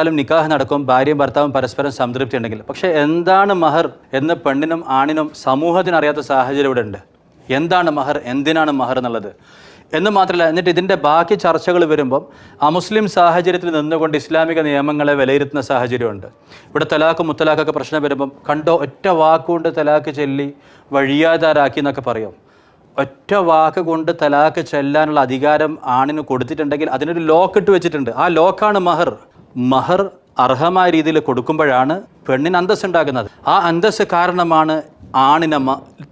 ാലും നിക്കാഹ് നടക്കും ഭാര്യയും ഭർത്താവും പരസ്പരം സംതൃപ്തി ഉണ്ടെങ്കിൽ പക്ഷെ എന്താണ് മഹർ എന്ന് പെണ്ണിനും ആണിനും സമൂഹത്തിന് അറിയാത്ത സാഹചര്യം ഇവിടെ ഉണ്ട്. എന്താണ് മഹർ എന്തിനാണ് മഹർ എന്നുള്ളത്. എന്ന് മാത്രമല്ല എന്നിട്ട് ഇതിന്റെ ബാക്കി ചർച്ചകൾ വരുമ്പം അമുസ്ലിം മുസ്ലിം സാഹചര്യത്തിൽ നിന്നുകൊണ്ട് ഇസ്ലാമിക നിയമങ്ങളെ വിലയിരുത്തുന്ന സാഹചര്യമുണ്ട്. ഇവിടെ തലാഖ് മുത്തലാഖൊക്കെ പ്രശ്നം വരുമ്പം കണ്ടോ ഒറ്റ വാക്കുകൊണ്ട് തലാഖ് ചൊല്ലി വഴിയാതാരാക്കി എന്നൊക്കെ പറയും. ഒറ്റ വാക്ക് കൊണ്ട് തലാക്ക് ചെല്ലാനുള്ള അധികാരം ആണിന് കൊടുത്തിട്ടുണ്ടെങ്കിൽ അതിനൊരു ലോക്ക് ഇട്ട് വെച്ചിട്ടുണ്ട്. ആ ലോക്കാണ് മഹർ. മഹർ അർഹമായ രീതിയിൽ കൊടുക്കുമ്പോഴാണ് പെണ്ണിന് അന്തസ് ഉണ്ടാകുന്നത്. ആ അന്തസ് കാരണമാണ് ആണിനെ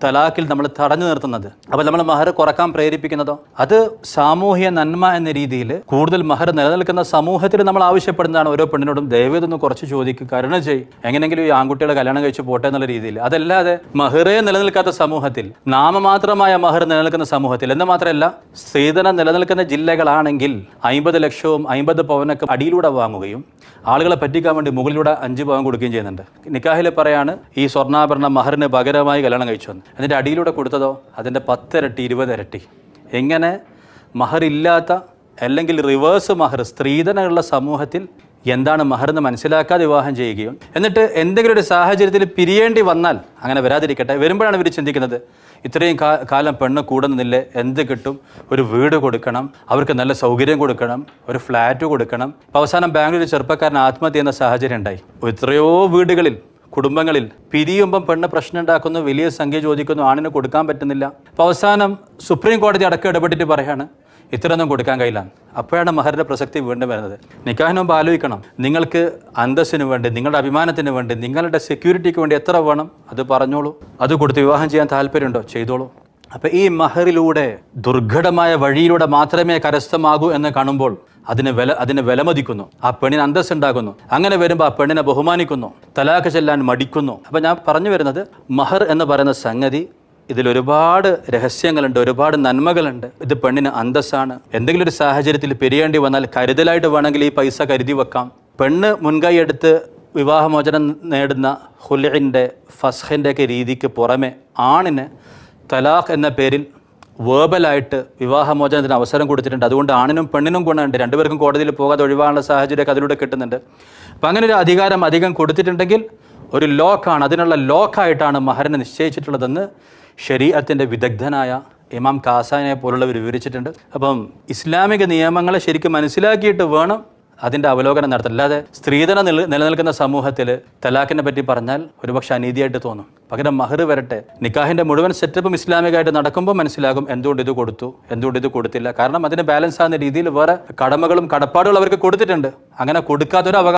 തലാക്കിൽ നമ്മൾ തടഞ്ഞു നിർത്തുന്നത്. അപ്പോൾ നമ്മൾ മഹർ കുറയ്ക്കാൻ പ്രേരിപ്പിക്കുന്നതോ? അത് സാമൂഹ്യ നന്മ എന്ന രീതിയിൽ കൂടുതൽ മഹർ നിലനിൽക്കുന്ന സമൂഹത്തിൽ നമ്മൾ ആവശ്യപ്പെടുന്നതാണ് ഓരോ പെണ്ണിനോടും ദയവേതൊന്ന് കുറച്ച് ചോദിക്കുക കരുണ ചെയ്യും. എങ്ങനെങ്കിലും ഈ ആൺകുട്ടികളെ കല്യാണം കഴിച്ച് പോട്ടെ എന്നുള്ള രീതിയിൽ. അതല്ലാതെ മഹറേ നിലനിൽക്കാത്ത സമൂഹത്തിൽ നാമമാത്രമായ മഹർ നിലനിൽക്കുന്ന സമൂഹത്തിൽ എന്ന് മാത്രമല്ല സ്ത്രീധനം നിലനിൽക്കുന്ന ജില്ലകളാണെങ്കിൽ അമ്പത് ലക്ഷവും അമ്പത് പവനൊക്കെ അടിയിലൂടെ വാങ്ങുകയും ആളുകളെ പറ്റിക്കാൻ വേണ്ടി മുകളിലൂടെ അഞ്ച് പവൻ കൊടുക്കുകയും ചെയ്യുന്നുണ്ട്. നിക്കാഹിൽ പറയാണ് ഈ സ്വർണാഭരണം മഹറിന് പകരമായി കല്യാണം കഴിച്ചു വന്നു അതിന്റെ അടിയിലൂടെ കൊടുത്തതോ? അതിന്റെ പത്തിരട്ടി ഇരുപതിരട്ടി. എങ്ങനെ? മഹറില്ലാത്ത അല്ലെങ്കിൽ റിവേഴ്സ് മഹർ സ്ത്രീധനമുള്ള സമൂഹത്തിൽ എന്താണ് മഹർ എന്ന് മനസ്സിലാക്കാതെ വിവാഹം ചെയ്യുകയും എന്നിട്ട് എന്തെങ്കിലും ഒരു സാഹചര്യത്തിൽ പിരിയേണ്ടി വന്നാൽ അങ്ങനെ വരാതിരിക്കട്ടെ. വരുമ്പോഴാണ് ഇവർ ചിന്തിക്കുന്നത് ഇത്രയും കാലം പെണ്ണ് കൂടുന്നില്ലേ എന്ത് കിട്ടും? ഒരു വീട് കൊടുക്കണം അവർക്ക് നല്ല സൗകര്യം കൊടുക്കണം ഒരു ഫ്ലാറ്റ് കൊടുക്കണം. ഇപ്പം അവസാനം ബാംഗ്ലൂർ ചെറുപ്പക്കാരൻ ആത്മഹത്യ ചെയ്യുന്ന സാഹചര്യം ഉണ്ടായി. എത്രയോ വീടുകളിൽ കുടുംബങ്ങളിൽ പിരിയുമ്പം പെണ്ണ് പ്രശ്നം ഉണ്ടാക്കുന്നു വലിയ സംഖ്യ ചോദിക്കുന്നു ആണിന് കൊടുക്കാൻ പറ്റുന്നില്ല. അപ്പോൾ അവസാനം സുപ്രീം കോടതി അടക്കം ഇടപെട്ടിട്ട് പറയാണ് ഇത്രയൊന്നും കൊടുക്കാൻ കഴിയില്ല. അപ്പോഴാണ് മഹറിന്റെ പ്രസക്തി വീണ്ടും വരുന്നത്. നിക്കാഹിനും ആലോചിക്കണം. നിങ്ങൾക്ക് അന്തസ്സിന് വേണ്ടി നിങ്ങളുടെ അഭിമാനത്തിന് വേണ്ടി നിങ്ങളുടെ സെക്യൂരിറ്റിക്ക് വേണ്ടി എത്ര വേണം അത് പറഞ്ഞോളൂ. അത് കൊടുത്ത് വിവാഹം ചെയ്യാൻ താല്പര്യമുണ്ടോ? ചെയ്തോളൂ. അപ്പൊ ഈ മഹറിലൂടെ ദുർഘടമായ വഴിയിലൂടെ മാത്രമേ കരസ്ഥമാകൂ എന്ന് കാണുമ്പോൾ അതിന് വില അതിന് വിലമതിക്കുന്നു. ആ പെണ്ണിന് അന്തസ് ഉണ്ടാകുന്നു അങ്ങനെ വരുമ്പോൾ ആ പെണ്ണിനെ ബഹുമാനിക്കുന്നു. തലാഖ് ചെല്ലാൻ മടിക്കുന്നു. അപ്പൊ ഞാൻ പറഞ്ഞു വരുന്നത് മഹർ എന്ന് പറയുന്ന സംഗതി ഇതിൽ ഒരുപാട് രഹസ്യങ്ങളുണ്ട് ഒരുപാട് നന്മകളുണ്ട്. ഇത് പെണ്ണിന് അന്തസ്സാണ്. എന്തെങ്കിലും ഒരു സാഹചര്യത്തിൽ പിരിയേണ്ടി വന്നാൽ കരുതലായിട്ട് വേണമെങ്കിൽ ഈ പൈസ കരുതി വെക്കാം. പെണ്ണ് മുൻകൈ എടുത്ത് വിവാഹമോചനം നേടുന്ന ഹുലിന്റെ ഫസ്ഹിന്റെ ഒക്കെ രീതിക്ക് പുറമെ ആണിന് തലാഖ് എന്ന പേരിൽ വേബലായിട്ട് വിവാഹമോചനത്തിന് അവസരം കൊടുത്തിട്ടുണ്ട്. അതുകൊണ്ട് ആണിനും പെണ്ണിനും ഗുണമുണ്ട്. രണ്ടുപേർക്കും കോടതിയിൽ പോകാതെ ഒഴിവാനുള്ള സാഹചര്യമൊക്കെ അതിലൂടെ കിട്ടുന്നുണ്ട്. അപ്പം അങ്ങനെ ഒരു അധികാരം അധികം കൊടുത്തിട്ടുണ്ടെങ്കിൽ ഒരു ലോക്കാണ്. അതിനുള്ള ലോക്കായിട്ടാണ് മഹറിനെ നിശ്ചയിച്ചിട്ടുള്ളതെന്ന് ശരീരത്തിന്റെ വിദഗ്ധനായ ഇമാം കാസാനെ പോലുള്ളവർ വിവരിച്ചിട്ടുണ്ട്. അപ്പം ഇസ്ലാമിക നിയമങ്ങളെ ശരിക്കും മനസ്സിലാക്കിയിട്ട് വേണം അതിന്റെ അവലോകനം നടത്തുക അല്ലാതെ സ്ത്രീധന നില നിലനിൽക്കുന്ന സമൂഹത്തിൽ തലാഖിനെ പറ്റി പറഞ്ഞാൽ ഒരുപക്ഷെ അനീതിയായിട്ട് തോന്നും. പകരം മഹർ വരട്ടെ. നിക്കാഹിന്റെ മുഴുവൻ സെറ്റപ്പും ഇസ്ലാമികമായിട്ട് നടക്കുമ്പോൾ മനസ്സിലാകും എന്തുകൊണ്ട് ഇത് കൊടുത്തു എന്തുകൊണ്ട് ഇത് കൊടുത്തില്ല. കാരണം അതിന് ബാലൻസ് ആകുന്ന രീതിയിൽ വേറെ കടമകളും കടപ്പാടുകളും അവർക്ക് കൊടുത്തിട്ടുണ്ട്. അങ്ങനെ കൊടുക്കാത്തൊരു അവകാശം